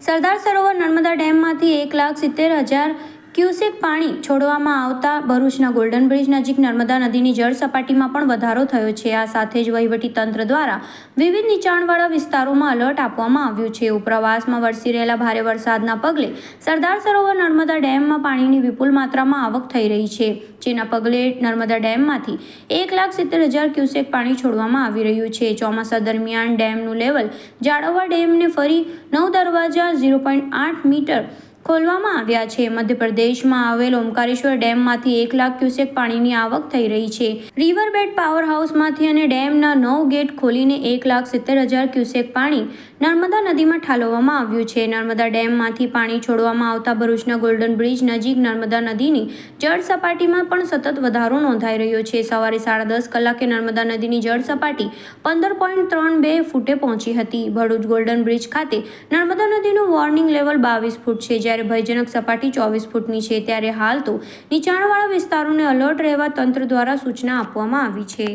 સરદાર સરોવર નર્મદા ડેમમાંથી એક લાખ સિત્તેર હજાર ક્યુસેક પાણી છોડવામાં આવતા ભરૂચના ગોલ્ડન બ્રિજ નજીક નર્મદા નદીની જળ સપાટીમાં પણ વધારો થયો છે. આ સાથે જ વહીવટી તંત્ર દ્વારા વિવિધ નીચાણવાળા વિસ્તારોમાં અલર્ટ આપવામાં આવ્યું છે. ઉપરવાસમાં વરસી રહેલા ભારે વરસાદના પગલે સરદાર સરોવર નર્મદા ડેમમાં પાણીની વિપુલ માત્રામાં આવક થઈ રહી છે. જેના પગલે નર્મદા ડેમમાંથી એક લાખ સિત્તેર હજાર ક્યુસેક પાણી છોડવામાં આવી રહ્યું છે. ચોમાસા દરમિયાન ડેમનું લેવલ જાળવવા ડેમને ફરી નવ દરવાજા, ઝીરો પોઈન્ટ આઠ મીટર ખોલવામાં આવ્યા છે. મધ્યપ્રદેશમાં આવેલ ઓમકારેશ્વર ડેમમાંથી એક લાખ ક્યુસેક પાણીની આવક થઈ રહી છે. રિવરબેડ પાવર હાઉસમાંથી અને ડેમના નવ ગેટ ખોલીને એક લાખ સિત્તેર હજાર ક્યુસેક પાણી નર્મદા નદીમાં ઠાલવવામાં આવ્યું છે. નર્મદા ડેમમાંથી પાણી છોડવામાં આવતા ભરૂચના ગોલ્ડન બ્રિજ નજીક નર્મદા નદીની જળ સપાટીમાં પણ સતત વધારો નોંધાઈ રહ્યો છે. સવારે સાડા દસ કલાકે નર્મદા નદીની જળ સપાટી પંદર પોઈન્ટ ત્રણ બે ફૂટે પહોંચી હતી. ભરૂચ ગોલ્ડન બ્રિજ ખાતે નર્મદા નદીનું વોર્નિંગ લેવલ બાવીસ ફૂટ છે જ્યારે ભયજનક સપાટી ચોવીસ ફૂટની છે. ત્યારે હાલ તો નીચાણવાળા વિસ્તારોને અલર્ટ રહેવા તંત્ર દ્વારા સૂચના આપવામાં આવી છે.